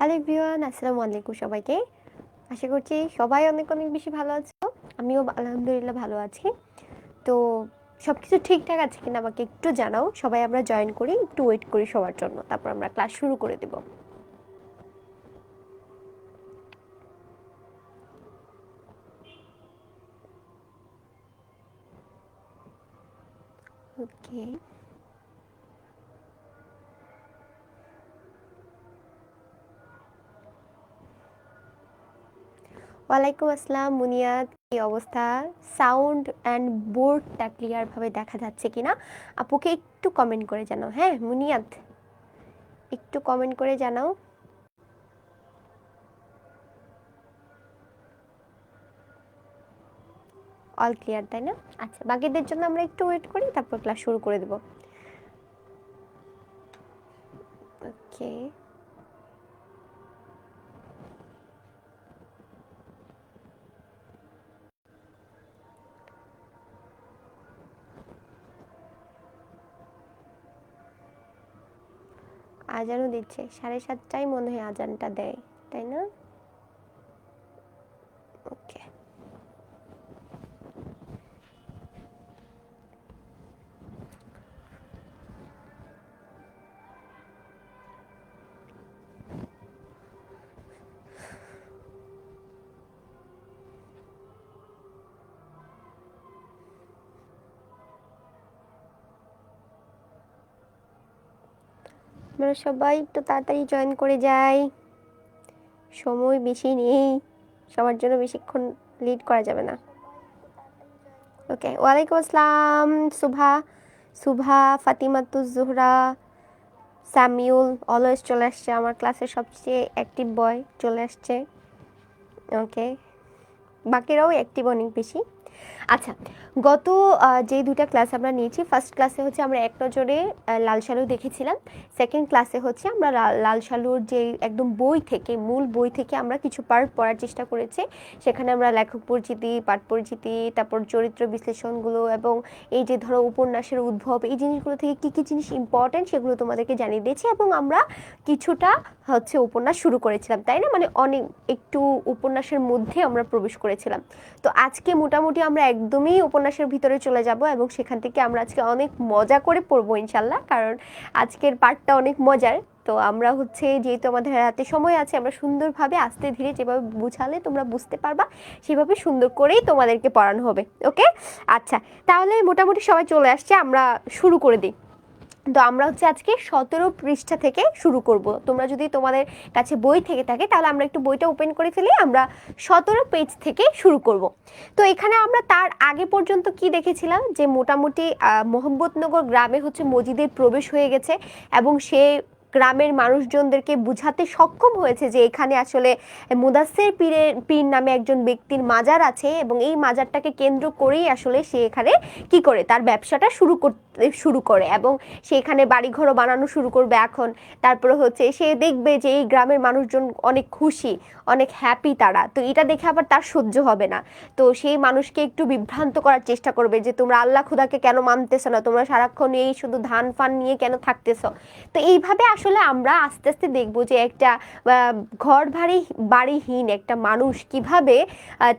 Hello everyone আসসালামু আলাইকুম সবাইকে। আশা করছি সবাই অনেক অনেক বেশি ভালো আছো। আমিও আলহামদুলিল্লাহ ভালো আছি। তো সব কিছু ঠিকঠাক আছে কিনা আমাকে একটু জানাও। সবাই আমরা জয়েন করি, একটু ওয়েট করি সবার জন্য। তারপর আমরা ক্লাস শুরু করে দেব ওকে ওয়ালাইকুম আসসালাম মুনিয়াদ কি অবস্থা? সাউন্ড অ্যান্ড বোর্ডটা ক্লিয়ারভাবে দেখা যাচ্ছে কিনা আপুকে একটু কমেন্ট করে জানাও। হ্যাঁ মুনিয়াদ একটু কমেন্ট করে জানাও। অল ক্লিয়ার, তাই না? আচ্ছা বাকিদের জন্য আমরা একটু ওয়েট করি, তারপর ক্লাস শুরু করে দেব। ওকে। আজানও দিচ্ছে সাড়ে সাতটায় মনে হয় আজানটা দেয় তাই না? আমরা সবাই একটু তাড়াতাড়ি জয়েন করে যাই। সময় বেশি নেই। সবার জন্য বেশিক্ষণ লিড করা যাবে না। ওকে ওয়ালাইকুম আসসালাম, সুভা সুভা, ফাতিমাতুজ জোহরা, সামিউল অলওয়েজ চলে আসছে। আমার ক্লাসের সবচেয়ে অ্যাক্টিভ বয় চলে আসছে। ওকে বাকিরাও অ্যাক্টিভ অনেক বেশি। আচ্ছা গত যে দুটা ক্লাস আমরা নিয়েছি ফার্স্ট ক্লাসে হচ্ছে আমরা এক নজরে লাল সালু দেখেছিলাম সেকেন্ড ক্লাসে হচ্ছে আমরা লাল সালুর যে একদম বই থেকে, মূল বই থেকে আমরা কিছু পার্ট পড়ার চেষ্টা করেছি। সেখানে আমরা লেখক পরিচিতি, পাঠ পরিচিতি, তারপর চরিত্র বিশ্লেষণগুলো এবং এই যে ধরো উপন্যাসের উদ্ভব, এই জিনিসগুলো থেকে কী কী জিনিস ইম্পর্ট্যান্ট সেগুলো তোমাদেরকে জানিয়ে দিয়েছি এবং আমরা কিছুটা হচ্ছে উপন্যাস শুরু করেছিলাম, তাই না? মানে অনেক, একটু উপন্যাসের মধ্যে আমরা প্রবেশ করেছিলাম। তো আজকে মোটামুটি আমরা একদমই উপন্যাসের ভিতরে চলে যাব এবং সেখান থেকে আমরা আজকে অনেক মজা করে পড়ব ইনশাল্লাহ কারণ আজকের পার্টটা অনেক মজার। তো আমরা হচ্ছে যেহেতু আমাদের হাতে সময় আছে, আমরা সুন্দরভাবে আস্তে ধীরে যেভাবে বুঝালে তোমরা বুঝতে পারবা, সেভাবে সুন্দর করেই তোমাদেরকে পড়ানো হবে, ওকে? আচ্ছা তাহলে মোটামুটি সবাই চলে আসছে, আমরা শুরু করে দিই। তো আমরা হচ্ছে আজকে সতেরো পৃষ্ঠা থেকে শুরু করব। তোমরা যদি তোমাদের কাছে বই থেকে থাকে, তাহলে আমরা একটু বইটা ওপেন করে ফেলি আমরা সতেরো পেজ থেকে শুরু করব। তো এখানে আমরা তার আগে পর্যন্ত কি দেখেছিলাম? যে মোটামুটি মোহাম্মদনগর গ্রামে হচ্ছে মজিদের প্রবেশ হয়ে গেছে এবং সে গ্রামের মানুষজনদেরকে বুঝাতে সক্ষম হয়েছে যে এখানে আসলে মুদাসের পীরের পীর নামে একজন ব্যক্তির মাজার আছে এবং এই মাজারটাকে কেন্দ্র করেই আসলে সে এখানে কি করে? তার ব্যবসাটা শুরু করতে শুরু করে এবং সে এখানে বাড়িঘরও বানানো শুরু করবে এখন। তারপরে হচ্ছে সে দেখবে যে এই গ্রামের মানুষজন অনেক খুশি, অনেক হ্যাপি তারা। তো এটা দেখে আবার তার সহ্য হবে না। তো সেই মানুষকে একটু বিভ্রান্ত করার চেষ্টা করবে যে তোমরা আল্লাহ খুদাকে কেন মানতেছো না? তোমরা সারাক্ষণ এই শুধু ধান ফান নিয়ে কেন থাকতেছো? তো এইভাবে আসলে আমরা আস্তে আস্তে দেখব যে একটা ঘর ভারী বাড়িহীন একটা মানুষ কীভাবে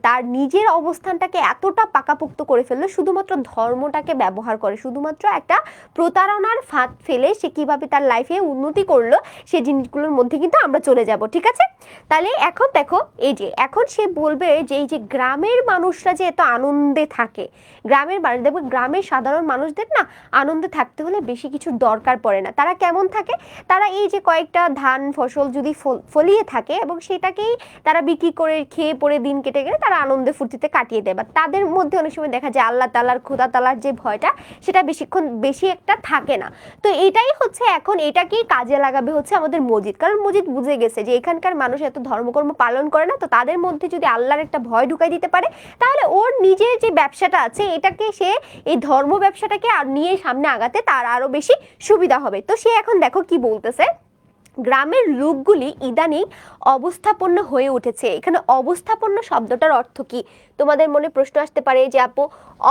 তার নিজের অবস্থানটাকে এতটা পাকাপোক্ত করে ফেলল, শুধুমাত্র ধর্মটাকে ব্যবহার করে, শুধুমাত্র একটা প্রতারণার ফাঁদ ফেলে সে কীভাবে তার লাইফে উন্নতি করল সেই জিনিসগুলোর মধ্যে কিন্তু আমরা চলে যাব, ঠিক আছে? তাহলে এখন দেখো, এই যে, এখন সে বলবে যে এই যে গ্রামের মানুষরা যে এত আনন্দে থাকে, গ্রামের মানুষ, দেখো গ্রামের সাধারণ মানুষদের না আনন্দে থাকতে হলে বেশি কিছু দরকার পড়ে না, তারা কেমন থাকে? তারা এই যে কয়েকটা ধান ফসল যদি ফল- ফলিয়ে থাকে এবং সেটাকেই তারা বিক্রি করে খেয়ে পরে দিন কেটে গেলে তারা আনন্দে ফুর্তিতে কাটিয়ে দেয়। বা তাদের মধ্যে অনেক সময় দেখা যায় আল্লাহ তালার খোদা তালার যে ভয়টা, সেটা বেশিক্ষণ বেশি একটা থাকে না। তো এটাই হচ্ছে এখন এটাকেই কাজে লাগাবে হচ্ছে আমাদের মসজিদ। কারণ মসজিদ বুঝে গেছে যে এখানকার মানুষ এত ধর্মকর্ম পালন করে না, তো তাদের মধ্যে যদি আল্লাহর একটা ভয় ঢুকাই দিতে পারে, তাহলে ওর নিজের যে ব্যবসাটা আছে, এটাকে সে এই ধর্ম ব্যবসাটাকে আর নিয়ে সামনে আগাতে তার আরও বেশি সুবিধা হবে। তো সে এখন দেখো কি বলতেছে, গ্রামের লোকগুলি ইদানিং অবস্থাপন্ন হয়ে উঠেছে। এখানে অবস্থাপন্ন শব্দটার অর্থ কি? তোমাদের মনে প্রশ্ন আসতে পারে যে, আপু,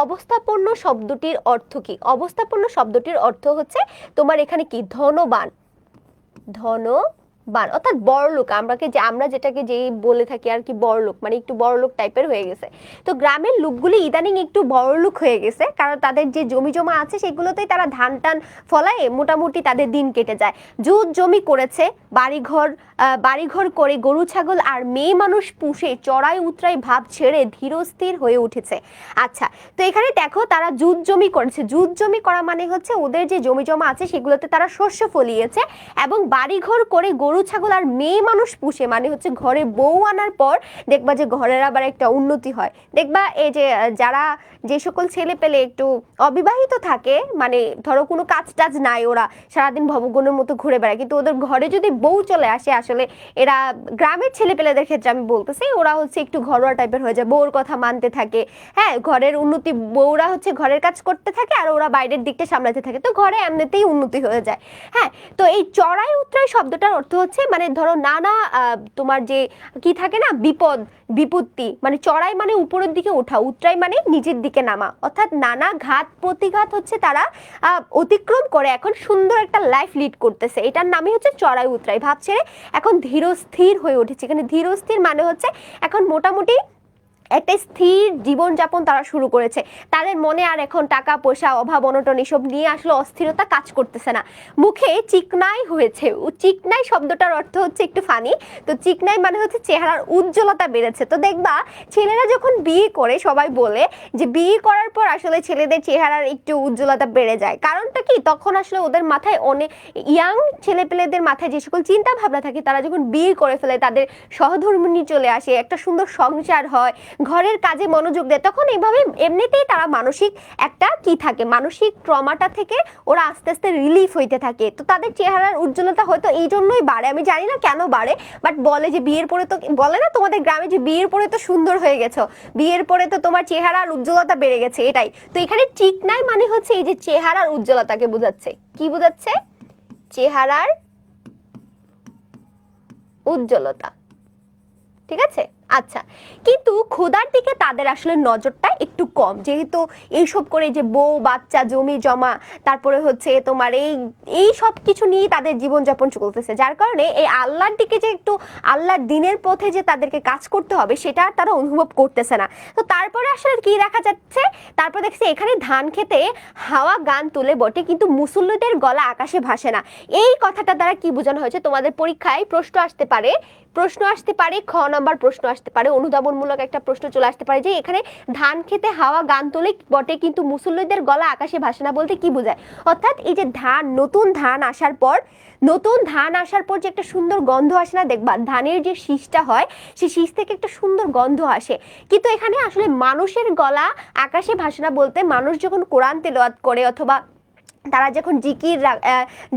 অবস্থাপন্ন শব্দটির অর্থ কি? অবস্থাপন্ন শব্দটির অর্থ হচ্ছে, তোমার এখানে কি ধনবান? বান অর্থাৎ বড় লোক আমরাকে যে, আমরা যেটাকে যেই বলে থাকি আর কি বড় লোক মানে একটু বড় লোক টাইপের হয়ে গেছে। তো গ্রামের লোকগুলি ইদানিং একটু বড় লোক হয়ে গেছে, কারণ তাদের যে জমি জমা আছে সেগুলোতেই তারা ধান টান ফলায় মোটামুটি তাদের দিন কেটে যায়। জুত জমি করেছে, বাড়িঘর বাড়িঘর করে গরু, ছাগল আর মেয়ে মানুষ পুষে চড়াই উতরাই ভাব ছেড়ে ধীরস্থির হয়ে উঠেছে। আচ্ছা তো এখানে দেখো তারা জুত জমি করেছে। জুত জমি করা মানে হচ্ছে ওদের যে জমি জমা আছে সেগুলোতে তারা শস্য ফলিয়েছে এবং বাড়িঘর করে গরু ছাগল আর মেয়ে মানুষ পুষে মানে হচ্ছে ঘরে বউ আনার পর দেখবা যে ঘরের আবার একটা উন্নতি হয়। দেখবা এই যে যারা যে সকল ছেলে পেলে একটু অবিবাহিত থাকে মানে ধরো কোনো কাজ টাজ নাই ওরা, সারাদিন ভবগুণের মতো ঘুরে বেড়ায়, কিন্তু ওদের ঘরে যদি বউ চলে আসে, আসলে এরা গ্রামের ছেলে পেলেদের ক্ষেত্রে আমি বলতেছি, ওরা হচ্ছে একটু ঘরোয়া টাইপের হয়ে যায়, বউর কথা মানতে থাকে। হ্যাঁ ঘরের উন্নতি, বউরা হচ্ছে ঘরের কাজ করতে থাকে আর ওরা বাইরের দিকটা সামলাতে থাকে, তো ঘরে এমনিতেই উন্নতি হয়ে যায়। হ্যাঁ তো এই চড়াই উত্তরাই শব্দটার অর্থ হচ্ছে মানে ধরো নানা তোমার যে কি থাকে না, বিপদ, বিপত্তি মানে চড়াই মানে উপরের দিকে ওঠা উত্তরাই মানে নিজের দিকে নামা। অর্থাৎ নানা ঘাত, প্রতিঘাত হচ্ছে তারা অতিক্রম করে, এখন সুন্দর একটা লাইফ লিড করতেছে। এটার নামই হচ্ছে চড়াই উতরাই। ভাবছে, এখন ধীরস্থির হয়ে উঠেছে। এখানে ধীরস্থির মানে হচ্ছে, এখন মোটামুটি একটা স্থির জীবনযাপন তারা শুরু করেছে। তাদের মনে আর এখন টাকা, পয়সা, অভাব, অনটন এসব নিয়ে আসলে অস্থিরতা কাজ করতেছে না। মুখে চিকনাই হয়েছে। চিকনাই শব্দটার অর্থ হচ্ছে একটু ফানি। তো চিকনাই মানে হচ্ছে চেহারার উজ্জ্বলতা বেড়েছে। তো দেখবা, ছেলেরা যখন বিয়ে করে, সবাই বলে যে বিয়ে করার পর আসলে ছেলেদের চেহারার একটু উজ্জ্বলতা বেড়ে যায়। কারণটা কি? তখন আসলে ওদের মাথায় অনেক ইয়াং ছেলেপেলেদের মাথায় যে সকল চিন্তা ভাবনা থাকে, তারা যখন বিয়ে করে ফেলে, তাদের সহধর্মিনী চলে আসে, একটা সুন্দর সংসার হয় ঘরের কাজে মনোযোগ দেয়, তখন এইভাবে এমনিতেই তারা মানসিক একটা কি থাকে? মানসিক ট্রমাটা থেকে ওরা আস্তে আস্তে রিলিফ হইতে থাকে। তো তাদের চেহারার উজ্জ্বলতা হয়তো এই জন্যই বাড়ে। আমি জানি না কেন বাড়ে বাট বলে যে বিয়ের পরে তো বলে না তোমাদের গ্রামে যে বিয়ের পরে তো সুন্দর হয়ে গেছো। বিয়ের পরে তো তোমার চেহারার উজ্জ্বলতা বেড়ে গেছে, এটাই। তো এখানে ঠিক নাই মানে হচ্ছে এই যে চেহারার উজ্জ্বলতাকে বোঝাচ্ছে। কি বোঝাচ্ছে? চেহারার উজ্জ্বলতা। ঠিক আছে? আচ্ছা কিন্তু খোদার দিকে তাদের আসলে নজরটা একটু কম। যেহেতু এইসব করে যে বউ, বাচ্চা, জমি জমা, তারপরে হচ্ছে তোমার এই এই সব কিছু নিয়ে তাদের জীবনযাপন চলতেছে। যার কারণে এই আল্লাহর দিকে যে একটু, আল্লাহর দিনের পথে যে তাদেরকে কাজ করতে হবে, সেটা তারা অনুভব করতেছে না। তো তারপরে আসলে কি দেখা যাচ্ছে? তারপর দেখছি এখানে ধান খেতে হাওয়া গান তুলে বটে, কিন্তু মুসল্লিদের গলা আকাশে ভাসে না। এই কথাটা দ্বারা কি বোঝানো হয়েছে? তোমাদের পরীক্ষায় প্রশ্ন আসতে পারে প্রশ্ন আসতে পারে, খ নম্বর প্রশ্ন আসতে পারে, অনুধাবনমূলক একটা প্রশ্ন চলে আসতে পারে যে এখানে ধান খেতে হাওয়া গান তোলে, বটে কিন্তু মুসল্লিদের গলা আকাশে ভাসে না বলতে কি বোঝায়? অর্থাৎ এই যে ধান, নতুন ধান আসার পর, নতুন ধান আসার পর যে একটা সুন্দর গন্ধ আসে না, দেখবা ধানের যে শীষটা হয় সেই শীষ থেকে একটা সুন্দর গন্ধ আসে। কিন্তু এখানে আসলে মানুষের গলা আকাশে ভাসে না বলতে মানুষ যখন কোরআন তেলাওয়াত করে অথবা তারা যখন জিকির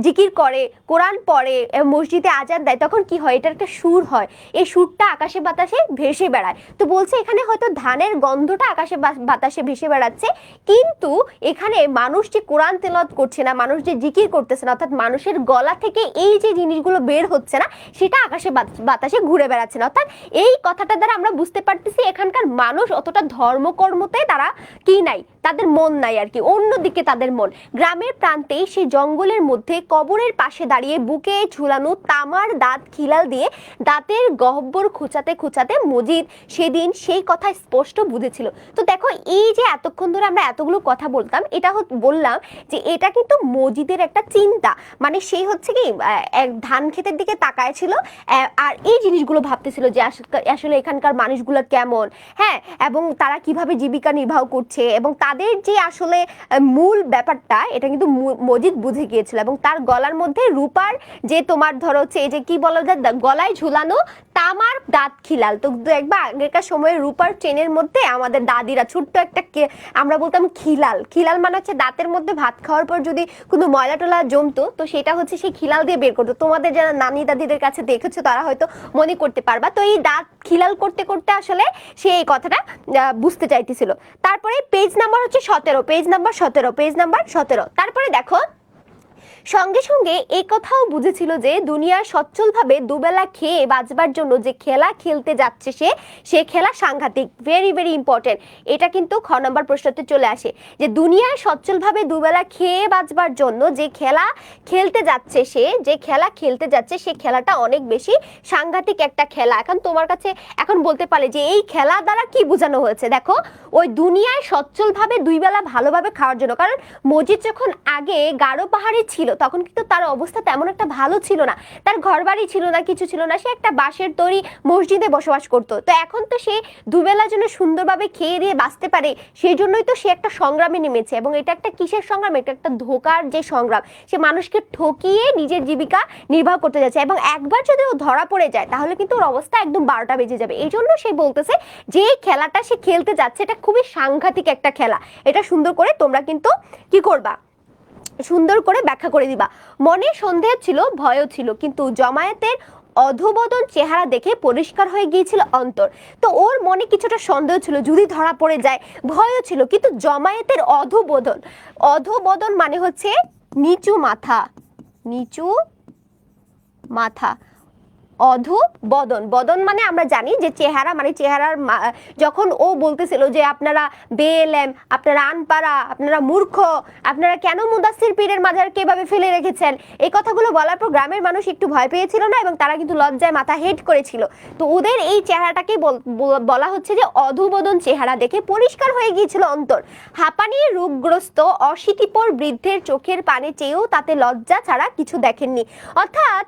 জিকির করে, কোরআন পড়ে মসজিদে আজান দেয়, তখন কি হয়? এটার একটা সুর হয়। এই সুরটা আকাশে বাতাসে ভেসে বেড়ায়। তো বলছে এখানে হয়তো ধানের গন্ধটা আকাশে বাতাসে ভেসে বেড়াচ্ছে, কিন্তু এখানে মানুষ যে কোরআন তেলত করছে না, মানুষ যে জিকির করতেছে না, অর্থাৎ মানুষের গলা থেকে এই যে জিনিসগুলো বের হচ্ছে না, সেটা আকাশে বাত- বাতাসে ঘুরে বেড়াচ্ছে না। অর্থাৎ এই কথাটা দ্বারা আমরা বুঝতে পারতেছি, এখানকার মানুষ অতটা ধর্মকর্মতে তারা কি নাই। তাদের মন নাই আর কি, অন্যদিকে তাদের মন। গ্রামের প্রান্তে সে জঙ্গলের মধ্যে কবরের পাশে দাঁড়িয়ে বুকে ঝুলানো তামার দাঁত খিলাল দিয়ে দাঁতের গহ্বর খোঁচাতে খোঁচাতে মজিদ সেদিন সেই কথা স্পষ্ট বুঝেছিল। তো দেখো, এই যে এতক্ষণ ধরে আমরা এতগুলো কথা বলতাম, এটা বললাম যে এটা কিন্তু মজিদের একটা চিন্তা। মানে সেই হচ্ছে কি ধান ক্ষেতের দিকে তাকায় ছিল আর এই জিনিসগুলো ভাবতেছিল যে আসলে এখানকার মানুষগুলো কেমন? হ্যাঁ এবং তারা কীভাবে জীবিকা নির্বাহ করছে, এবং তাদের যে আসলে মূল ব্যাপারটা, এটা কিন্তু মজিদ বুঝে গিয়েছিল এবং তার গলার মধ্যে রূপার যে তোমার ধরো হচ্ছে এই যে কি বলা যায় গলায় ঝুলানো তামার দাঁত খিলাল। তো দেখবা আগেকার সময় রূপার চেনের মধ্যে আমাদের দাদিরা ছোট্ট একটা আমরা বলতাম খিলাল। খিলাল মানে হচ্ছে দাঁতের মধ্যে ভাত খাওয়ার পর যদি কোনো ময়লা টলা জমতো, তো সেটা হচ্ছে সেই খিলাল দিয়ে বের করতো। তোমাদের যারা নানি দাদিদের কাছে দেখেছ, তারা হয়তো মনে করতে পারবা। তো এই দাঁত খিলাল করতে করতে আসলে সে এই কথাটা বুঝতে চাইতেছিল। তারপরে পেজ নাম্বার হচ্ছে সতেরো পেজ নাম্বার সতেরো পেজ নাম্বার সতেরো। তারপরে দেখো সঙ্গে সঙ্গে এই কথাও বুঝেছিল যে দুনিয়ার সচ্ছলভাবে দুবেলা খেয়ে বাঁচবার জন্য যে খেলা খেলতে যাচ্ছে সে সে খেলা সাংঘাতিক ভেরি ভেরি ইম্পর্টেন্ট এটা কিন্তু খ নম্বর প্রশ্নতে চলে আসে। যে দুনিয়ায় সচ্ছলভাবে দুবেলা খেয়ে বাঁচবার জন্য যে খেলা খেলতে যাচ্ছে সে, যে খেলা খেলতে যাচ্ছে সে খেলাটা অনেক বেশি সাংঘাতিক একটা খেলা। এখন তোমার কাছে এখন বলতে পারে যে এই খেলা দ্বারা কি বোঝানো হয়েছে? দেখো, ওই দুনিয়ায় সচ্ছলভাবে দুই বেলা ভালোভাবে খাওয়ার জন্য। কারণ মজিদ যখন আগে গাঢ় পাহাড়ে ছিল তখন কিন্তু তার অবস্থা তেমন একটা ভালো ছিল না। তার ঘর বাড়ি ছিল না, কিছু ছিল না, সে একটা বাঁশের তৈরি মসজিদে বসবাস করতো। তো এখন তো সে দুবেলা জন্য সুন্দরভাবে খেয়ে দিয়ে বাঁচতে পারে, সেই জন্যই তো সে একটা সংগ্রামে নেমেছে এবং এটা একটা কিসের সংগ্রাম? এটা একটা ধোকার যে সংগ্রাম, সে মানুষকে ঠকিয়ে নিজের জীবিকা নির্বাহ করতে যাচ্ছে এবং একবার যদি ও ধরা পড়ে যায়, তাহলে কিন্তু ওর অবস্থা একদম বারোটা বেজে যাবে। এই জন্য সে বলতেছে যে খেলাটা সে খেলতে যাচ্ছে, এটা খুবই সাংঘাতিক একটা খেলা। এটা সুন্দর করে তোমরা কিন্তু কি করবা? সুন্দর করে ব্যাখ্যা করে দিবা। মনে সন্দেহ ছিল, ভয়ও ছিল, কিন্তু জমায়েতের অধবদন চেহারা দেখে পরিষ্কার হয়ে গিয়েছিল অন্তর। তো ওর মনে কিছুটা সন্দেহ ছিল, যদি ধরা পড়ে যায়, ভয়ও ছিল, কিন্তু জমায়েতের অধোবদন। অধবদন মানে হচ্ছে নিচু মাথা নিচু মাথা। অধ বদন। বদন মানে আমরা জানি যে চেহারা মানে চেহারার যখন ও বলতেছিল যে আপনারা বেএলএম, আপনারা আনপাড়া, আপনারা মূর্খ, আপনারা কেন মুদাসির পীরের মাজারকে এভাবে ফেলে রেখেছেন? এই কথাগুলো বলার পর গ্রামের মানুষ একটু ভয় পেয়েছিল না এবং তারা কিন্তু লজ্জায় মাথা হেড করেছিল। তো ওদের এই চেহারাটাকে বল- হচ্ছে যে অধুবদন চেহারা দেখে পরিষ্কার হয়ে গিয়েছিল অন্তর। হাঁপানি রোগগ্রস্ত, অশীতিপর বৃদ্ধের চোখের পানে চেয়েও তাতে লজ্জা ছাড়া কিছু দেখেননি। অর্থাৎ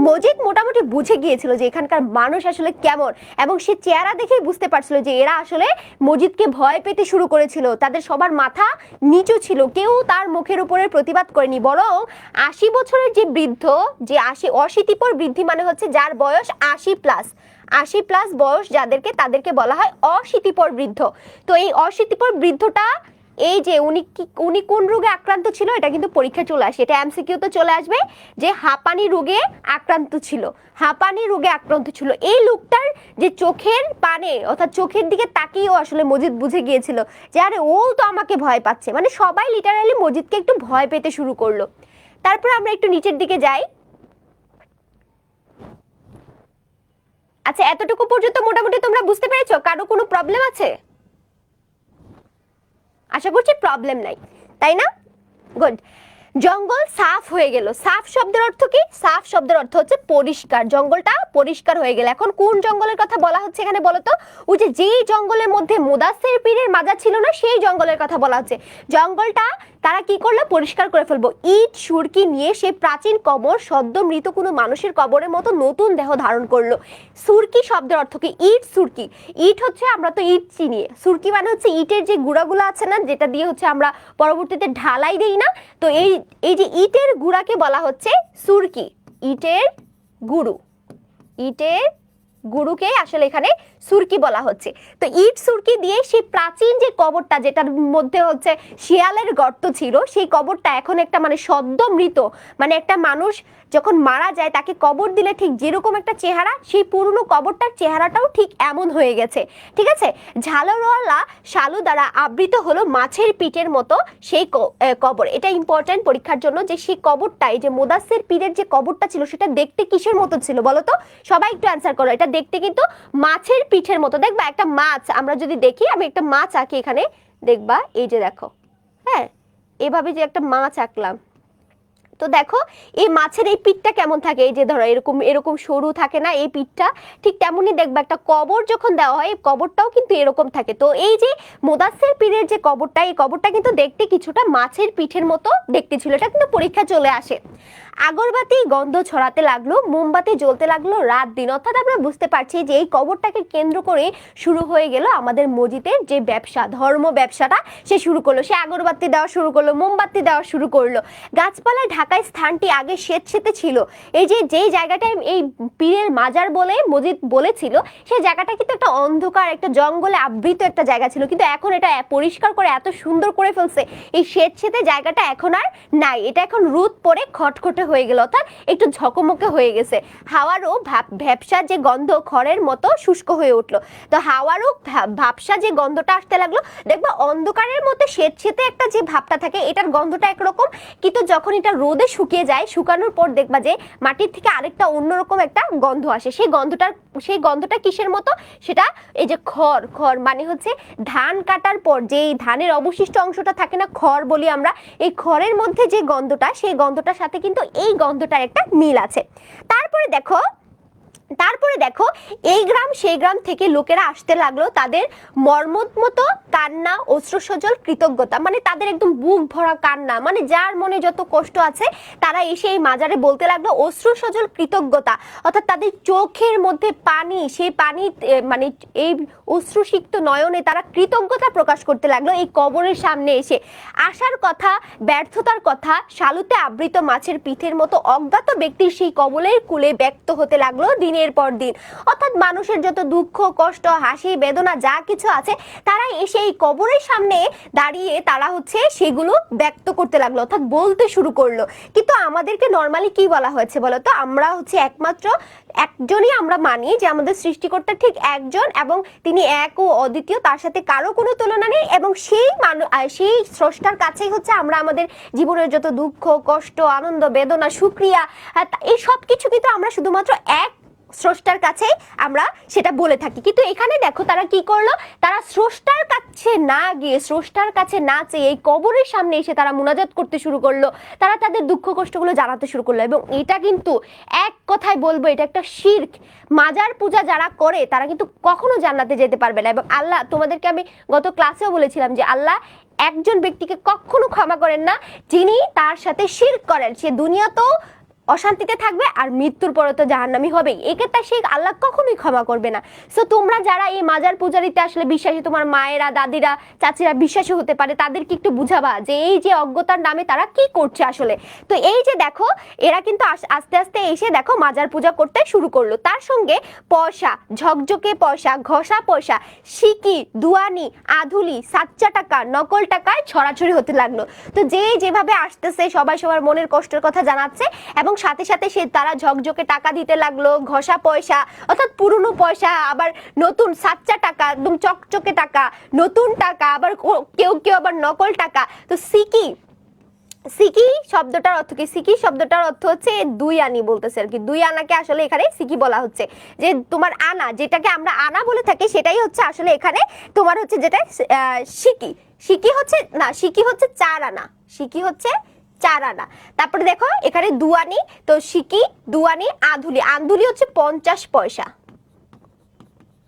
মজিদ মোটামুটি বুঝে গিয়েছিল যে এখানকার মানুষ আসলে কেমন এবং সে চেহারা দেখেই বুঝতে পারছিল যে এরা আসলে মজিদকে ভয় পেতে শুরু করেছিল। তাদের সবার মাথা নিচু ছিল। কেউ তার মুখের উপরে প্রতিবাদ করেনি। বরং আশি বছরের যে বৃদ্ধ, যে আশি, অশীতিপর বৃদ্ধি মানে হচ্ছে যার বয়স আশি প্লাস আশি প্লাস বয়স যাদেরকে, তাদেরকে বলা হয় অশীতিপর বৃদ্ধ। তো এই অশীতিপর বৃদ্ধটা এই যে উনি কি, উনি কোন রোগে আক্রান্ত ছিল, এটা কিন্তু পরীক্ষা চলে আসে। এটা এমসিকিউতে চলে আসবে যে হাঁপানি রোগে আক্রান্ত ছিল। হাঁপানি রোগে আক্রান্ত ছিল। এই লোকটার যে চোখের পানে, অর্থাৎ চোখের দিকে তাকিয়েও আসলে মজিদ বুঝে গিয়েছিল যে, আরে, ও তো আমাকে ভয় পাচ্ছে। মানে সবাই লিটারালি মজিদকে একটু ভয় পেতে শুরু করল। তারপর আমরা একটু নিচের দিকে যাই। আচ্ছা এতটুকু পর্যন্ত মোটামুটি তোমরা বুঝতে পেরেছ? কারও কোনো প্রবলেম আছে? আশা করছি প্রবলেম নাই, তাই না? গুড জঙ্গল সাফ হয়ে গেল। সাফ শব্দের অর্থ কি? সাফ শব্দের অর্থ হচ্ছে পরিষ্কার। জঙ্গলটা পরিষ্কার হয়ে গেল। এখন কোন জঙ্গলের কথা বলা হচ্ছে এখানে বলো তো ওই যে যেই জঙ্গলের মধ্যে মুদাসের পীরের মাজা ছিল না, সেই জঙ্গলের কথা বলা হচ্ছে। জঙ্গলটা তারা কি করল? পরিষ্কার করে ফেলব। ইট, সুরকি নিয়ে সেই প্রাচীন কবর, সদ্য মৃত কোনো মানুষের কবরের মতো নতুন দেহ ধারণ করল। সুরকি শব্দের অর্থ কি? ইট, সুরকি। ইট হচ্ছে আমরা তো ইট চিনি। সুরকি মানে হচ্ছে ইটের যে গুঁড়াগুলো আছে না, যেটা দিয়ে হচ্ছে আমরা পরবর্তীতে ঢালাই দেই না। তো এই এই যে ইটের গুঁড়াকে বলা হচ্ছে সুরকি। ইটের গুরু ইটের গুরুকে আসলে এখানে সুরকি বলা হচ্ছে। তো ইট সুরকি দিয়ে সেই প্রাচীন যে কবরটা, যেটার মধ্যে হচ্ছে শিয়ালের গর্ত ছিল, সেই কবরটা এখন একটা মানে সদ্য মৃত মানে একটা মানুষ যখন মারা যায় তাকে কবর দিলে ঠিক যেরকম একটা চেহারা, সেই পুরনো কবরটার চেহারাটাও ঠিক এমন হয়ে গেছে। ঠিক আছে? ঝালরওয়ালা শালু দ্বারা আবৃত হলো মাছের পিঠের মতো সেই কবর। এটা ইম্পর্ট্যান্ট পরীক্ষার জন্য যে সেই কবরটা, এই যে মোদাসের পীরের যে কবরটা ছিল, সেটা দেখতে কিসের মতো ছিল বলো তো? সবাই একটু অ্যান্সার করো। এটা দেখতে কিন্তু মাছের পিঠের মতো। দেখবা একটা মাছ, আমরা যদি দেখি, আমি একটা মাছ আঁকি এখানে। দেখবা, এই যে দেখো। হ্যাঁ? এভাবে যে একটা মাছ আঁকলাম। তো দেখো, এই মাছের এই পিঠটা কেমন থাকে? এই যে ধরো, এরকম এরকম সরু থাকে না এই পিঠটা? ঠিক তেমনই দেখবে একটা কবর যখন দেওয়া হয়, এই কবরটাও কিন্তু এরকম থাকে। তো এই যে মোদাসের পীরের যে কবরটা, এই কবরটা কিন্তু দেখতে কিছুটা মাছের পিঠের মতো দেখতে ছিল। এটা কিন্তু পরীক্ষা চলে আসে। আগরবাতি গন্ধ ছড়াতে লাগল, মোমবাতি জ্বলতে লাগল রাত দিন। অর্থাৎ আমরা বুঝতে পারছি যে এই কবরটাকে কেন্দ্র করে শুরু হয়ে গেল আমাদের মজিদের যে ব্যবসা, ধর্ম ব্যবসাটা সে শুরু করল। সে আগরবাতি দেওয়া শুরু করল, মোমবাতি দেওয়া শুরু করল। গাছপালায় ঢাকায় স্থানটি আগে স্বেচ্ছেতে ছিল। এই যে, যেই জায়গাটায় এই পীরের মাজার বলে মসজিদ বলেছিল, সেই জায়গাটা কিন্তু একটা অন্ধকার, একটা জঙ্গলে আবৃত একটা জায়গা ছিল। কিন্তু এখন এটা পরিষ্কার করে এত সুন্দর করে ফেলছে, এই স্বেচ্ছেতে জায়গাটা এখন আর নাই। এটা এখন রোদ পড়ে খটখটে হয়ে গেল, অর্থাৎ একটু ঝকমকে হয়ে গেছে। হাওয়ারও ভ্যাবসার যে গন্ধ খড়ের মতো শুষ্ক হয়ে উঠল। তো হাওয়ারও ভাবসা যে গন্ধটা আসতে লাগল, দেখবা অন্ধকারের মধ্যে স্বেচ্ছেতে একটা যে ভাবটা থাকে, এটার গন্ধটা একরকম। কিন্তু যখন এটা রোদ রোদে শুকিয়ে যায়, শুকানোর পর দেখবা যে মাটির থেকে আরেকটা অন্যরকম একটা গন্ধ আসে। সেই গন্ধটার, সেই গন্ধটা কিসের মতো? সেটা এই যে খড় খড় মানে হচ্ছে ধান কাটার পর যে ধানের অবশিষ্ট অংশটা থাকে না, খড় বলি আমরা, এই খড়ের মধ্যে যে গন্ধটা, সেই গন্ধটার সাথে কিন্তু এই গন্ধটার একটা মিল আছে। তারপরে দেখো তারপরে দেখো, এই গ্রাম সেই গ্রাম থেকে লোকেরা আসতে লাগল তাদের মর্মত মতো কান্না, অশ্রুসজল, কৃতজ্ঞতা মানে তাদের একদম বুক ভরা কান্না মানে যার মনে যত কষ্ট আছে, তারা এসে এই মাজারে বলতে লাগল, অশ্রুসজল, কৃতজ্ঞতা। অর্থাৎ তাদের চোখের মধ্যে পানি, সেই পানি মানে এই অশ্রুসিক্ত নয়নে তারা কৃতজ্ঞতা প্রকাশ করতে লাগল এই কবরের সামনে এসে। আসার কথা, ব্যর্থতার কথা, শালুতে আবৃত মাছের পিঠের মতো অজ্ঞাত ব্যক্তির সেই কবলের কুলে ব্যক্ত হতে লাগল। দিনের পর দিন। অর্থাৎ মানুষের যত দুঃখ, কষ্ট, হাসি, বেদনা যা কিছু আছে তারা এসে এই কবরের সামনে দাঁড়িয়ে তারা হচ্ছে সেগুলো ব্যক্ত করতে লাগল, অর্থাৎ বলতে শুরু করল। কিন্তু আমাদেরকে নর্মালি কি বলা হয়েছে বলতো আমরা হচ্ছে একমাত্র, একজনই আমরা মানি যে আমাদের সৃষ্টিকর্তা ঠিক একজন এবং তিনি এক ও অদ্বিতীয়, তার সাথে কারও কোনো তুলনা নেই এবং সেই সেই স্রষ্টার কাছেই হচ্ছে আমরা আমাদের জীবনের যত দুঃখ, কষ্ট, আনন্দ, বেদনা, সুক্রিয়া এই সব কিছু কিন্তু আমরা শুধুমাত্র এক স্রষ্টার কাছে আমরা সেটা বলে থাকি। কিন্তু এখানে দেখো তারা কি করল? তারা স্রষ্টার কাছে না গিয়ে, স্রষ্টার কাছে না চেয়ে এই কবরের সামনে এসে তারা মুনাজাত করতে শুরু করল। তারা তাদের দুঃখ কষ্টগুলো জানাতে শুরু করল এবং এটা কিন্তু এক কথায় বলব, এটা একটা শির্ক। মাজার পূজা যারা করে, তারা কিন্তু কখনো জান্নাতে যেতে পারবে না। এবং আল্লাহ, তোমাদেরকে আমি গত ক্লাসেও বলেছিলাম যে আল্লাহ একজন ব্যক্তিকে কখনো ক্ষমা করেন না, যিনি তার সাথে শির্ক করেন। সে দুনিয়াতেও অশান্তিতে থাকবে আর মৃত্যুর পরে তো জাহান্নামি হবেই। এক্ষেত্রে সেই আল্লাহ কখনোই ক্ষমা করবে না। সো তোমরা যারা এই মাজার পূজারিতে আসলে বিশ্বাসী, তোমার মায়েরা, দাদিরা, চাচিরা বিশ্বাসী হতে পারে, তাদেরকে একটু বুঝাবা যে এই যে অজ্ঞতার নামে তারা কি করছে আসলে। তো এই যে দেখো, এরা কিন্তু আস্তে আস্তে এসে দেখো মাজার পূজা করতে শুরু করল। তার সঙ্গে পয়সা, ঝকঝকে পয়সা, ঘষা পয়সা, সিকি, দুয়ানি, আধুলি সাচ্চা টাকা, নকল টাকায় ছড়াছড়ি হতে লাগল। তো যে যেভাবে আসতেছে, সবাই সবার মনের কষ্টের কথা জানাচ্ছে এবং সাথে সাথে সে তারা ঝকঝকে টাকা দিতে লাগল, ঘষা পয়সা, অর্থাৎ পুরনো পয়সা, আবার নতুন সাচ্চা টাকা, একদম চকচকে টাকা, নতুন টাকা, আবার কেউ কেউ আবার নকল টাকা। তো সিকি সিকি শব্দটার অর্থ কি? সিকি শব্দটার অর্থ হচ্ছে দুই আনি বলতেছে আর কি। দুই আনাকে আসলে এখানে সিকি বলা হচ্ছে। যে তোমার আনা, যেটাকে আমরা আনা বলে থাকি, সেটাই হচ্ছে আসলে এখানে তোমার হচ্ছে যেটা সিকি। সিকি হচ্ছে, না, সিকি হচ্ছে চার আনা। সিকি হচ্ছে চার আনা তারপরে দেখো এখানে দুয়ানি তো সিকি দুয়ানি আধুলি। আন্ধুলি হচ্ছে পঞ্চাশ পয়সা।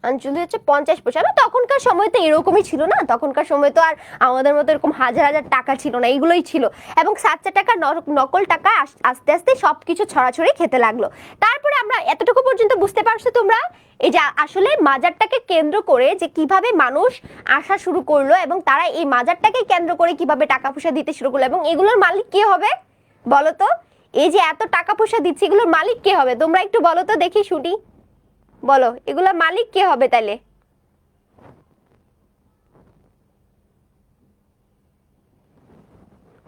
আঞ্চলি হচ্ছে পঞ্চাশ পয়সা। না তখনকার সময় তো এরকমই ছিল না। তখনকার সময় তো আর আমাদের মতো এরকম হাজার হাজার টাকা ছিল না। এগুলোই ছিল। এবং সাতটা টাকা নকল টাকা আস্তে আস্তে সব কিছু ছড়াছড়ি খেতে লাগল। তারপরে আমরা এতটুকু পর্যন্ত বুঝতে পারছ তোমরা? এই যে আসলে মাজারটাকে কেন্দ্র করে যে কীভাবে মানুষ আসা শুরু করল এবং তারা এই মাজারটাকে কেন্দ্র করে কীভাবে টাকা পয়সা দিতে শুরু করল এবং এগুলোর মালিক কে হবে? বলো তো। এই যে এত টাকা পয়সা দিচ্ছে, এগুলোর মালিক কে হবে? তোমরা একটু বলো তো, দেখি শুনি। বলো, এগুলা মালিক কে হবে তাহলে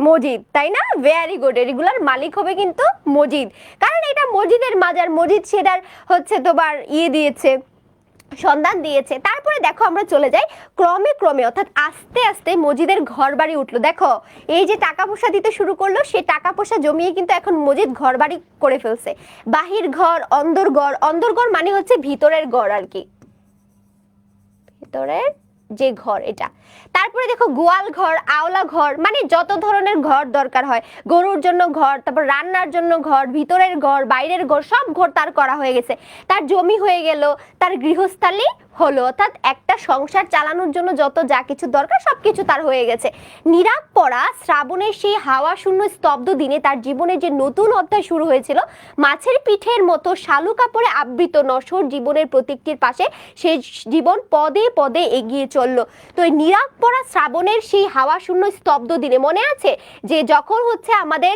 মজিদ, তাই না? ভেরি গুড এগুলার মালিক হবে কিন্তু মজিদ। কারণ এটা মজিদের মাজার, মজিদ সেটার হচ্ছে তোমার ইয়ে দিয়েছে। সন্ধান দিয়েছে। তারপরে দেখো আমরা চলে যাই ক্রমে ক্রমে, অর্থাৎ আস্তে আস্তে মজিদের ঘর বাড়ি উঠল। দেখো, এই যে টাকা পয়সা দিতে শুরু করল, সে টাকা পয়সা জমিয়ে কিন্তু এখন মজিদ ঘর বাড়ি করে ফেলছে। বাহির ঘর, অন্দর ঘর অন্দর ঘর মানে হচ্ছে ভিতরের ঘর আর কি। ভিতরের যে ঘর এটা। তারপরে দেখো গোয়াল ঘর, আওলা ঘর মানে যত ধরনের ঘর দরকার হয়। গরুর জন্য ঘর, তারপর রান্নার জন্য ঘর, ভিতরের ঘর, বাইরের ঘর, সব ঘর তার করা হয়ে গেছে। তার জমি হয়ে গেল, তার গৃহস্থালী হলো, অর্থাৎ একটা সংসার চালানোর জন্য যত যা কিছু দরকার সব কিছু তার হয়ে গেছে। নিরাগ পড়া, শ্রাবণের সেই হাওয়া শূন্য স্তব্ধ দিনে তার জীবনে যে নতুন অধ্যায় শুরু হয়েছিল, মাছের পিঠের মতো শালু কাপড়ে আবৃত নশর জীবনের প্রতীকটির পাশে সে জীবন পদে পদে এগিয়ে চলল। তো এই নিরাগ পড়া, শ্রাবণের সেই হাওয়া শূন্য স্তব্ধ দিনে মনে আছে? যে যখন হচ্ছে আমাদের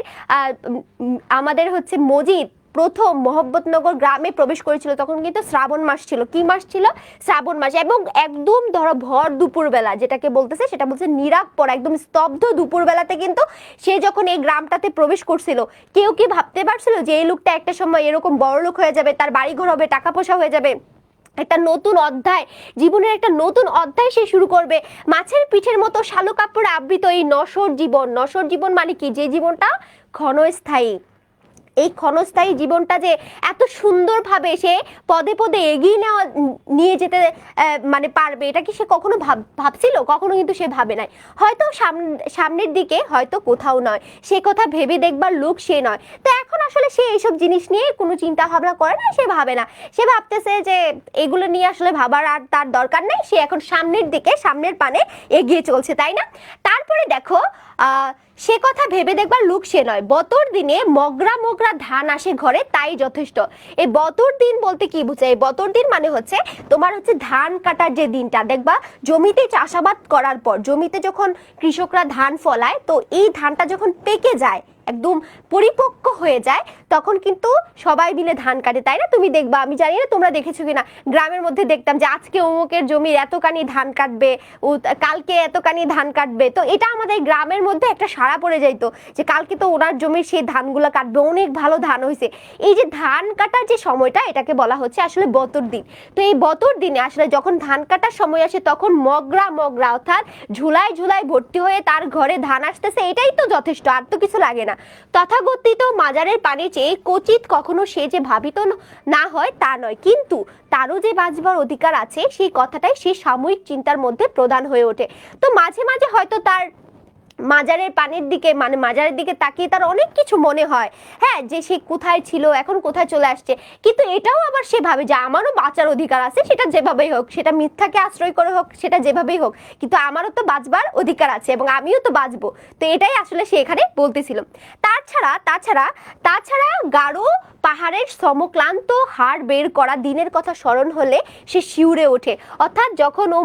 আমাদের হচ্ছে মজিদ প্রথম মোহাম্মদনগর গ্রামে প্রবেশ করেছিল, তখন কিন্তু শ্রাবণ মাস ছিল। কি মাস ছিল? শ্রাবণ মাস। এবং একদম ধরো ভর দুপুরবেলা, যেটাকে বলতেছে সেটা বলছে নিরাগ পড়া একদম স্তব্ধ দুপুরবেলাতে কিন্তু সে যখন এই গ্রামটাতে প্রবেশ করছিল, কেউ কি ভাবতে পারছিল যে এই লোকটা একটা সময় এরকম বড় লোক হয়ে যাবে, তার বাড়ি ঘর হবে, টাকা পয়সা হয়ে যাবে? একটা নতুন অধ্যায়, জীবনের একটা নতুন অধ্যায় সে শুরু করবে। মাছের পিঠের মতো শালু কাপড়ে আবৃত এই নশর জীবন। নশর জীবন মানে কি? যে জীবনটা ক্ষণস্থায়ী। এই ক্ষণস্থায়ী জীবনটা যে এত সুন্দরভাবে সে পদে পদে এগিয়ে নেওয়া নিয়ে যেতে মানে পারবে এটা কি সে কখনো ভাব ভাবছিল? কখনো কিন্তু সে ভাবে নাই। হয়তো সামন- সামনের দিকে হয়তো কোথাও নয়। সে কথা ভেবে দেখবার লোক সে নয়। তো এখন আসলে সে এইসব জিনিস নিয়ে কোনো চিন্তা ভাবনা করে না সে ভাবে না। সে ভাবতেছে যে এগুলো নিয়ে আসলে ভাবার আর তার দরকার নেই। সে এখন সামনের দিকে সামনের পানে এগিয়ে চলছে তাই না? তারপরে দেখো আহ, সে কথা ভেবে দেখবার লোক সে নয়। বতর দিনে মগরা মগরা ধান আসে ঘরে, তাই যথেষ্ট। এই বতর দিন বলতে কি বুঝায় বতর দিন মানে হচ্ছে তোমার হচ্ছে ধান কাটার যে দিনটা। দেখবা, জমিতে চাষাবাদ করার পর, জমিতে যখন কৃষকরা ধান ফলায়, তো এই ধানটা যখন পেকে যায়, একদম পরিপক্ক হয়ে যায় তখন কিন্তু সবাই মিলে ধান কাটে, তাই না? তুমি দেখবা, আমি জানি না তোমরা দেখেছ কিনা। গ্রামের মধ্যে দেখতাম যে আজকে অমুকের জমির এতখানি ধান কাটবে কালকে এতখানি ধান কাটবে। তো এটা আমাদের গ্রামের মধ্যে একটা সাড়া পড়ে যাইতো যে কালকে তো ওনার জমির সেই ধানগুলো কাটবে, অনেক ভালো ধান হয়েছে এই যে ধান কাটার যে সময়টা, এটাকে বলা হচ্ছে আসলে বতর দিন। তো এই বতর দিনে আসলে যখন ধান কাটার সময় আসে, তখন মগরা মগরা, অর্থাৎ ঝুলাই ঝুলাই ভর্তি হয়ে তার ঘরে ধান আসতেছে, এটাই তো যথেষ্ট, আর তো কিছু লাগে না। তথাগতিত মাজারের পানি চেয়ে কচিত কখনো সে যে ভাবিত না হয় তা নয়। কিন্তু তারও যে বাঁচবার অধিকার আছে, সেই কথাটাই সে সাময়িক চিন্তার মধ্যে প্রধান হয়ে ওঠে। তো মাঝে মাঝে হয়তো তার মাজারের পানির দিকে মানে মাজারের দিকে তাকিয়ে তার অনেক কিছু মনে হয়। হ্যাঁ যে সে কোথায় ছিল, এখন কোথায় চলে আসছে। কিন্তু এটাও আবার সে ভাবে যে আমারও বাঁচার অধিকার আছে, সেটা যেভাবেই হোক, সেটা মিথ্যাকে আশ্রয় করে হোক, সেটা যেভাবেই হোক, কিন্তু আমারও তো বাঁচবার অধিকার আছে এবং আমিও তো বাঁচবো। তো এটাই আসলে সে এখানে বলতেছিল। তাছাড়া তাছাড়া তাছাড়া গাঢ় পাহাড়ের সমক্লান্ত হাড় বের করা দিনের কথা স্মরণ হলে সে শিউরে ওঠে। অর্থাৎ যখন ও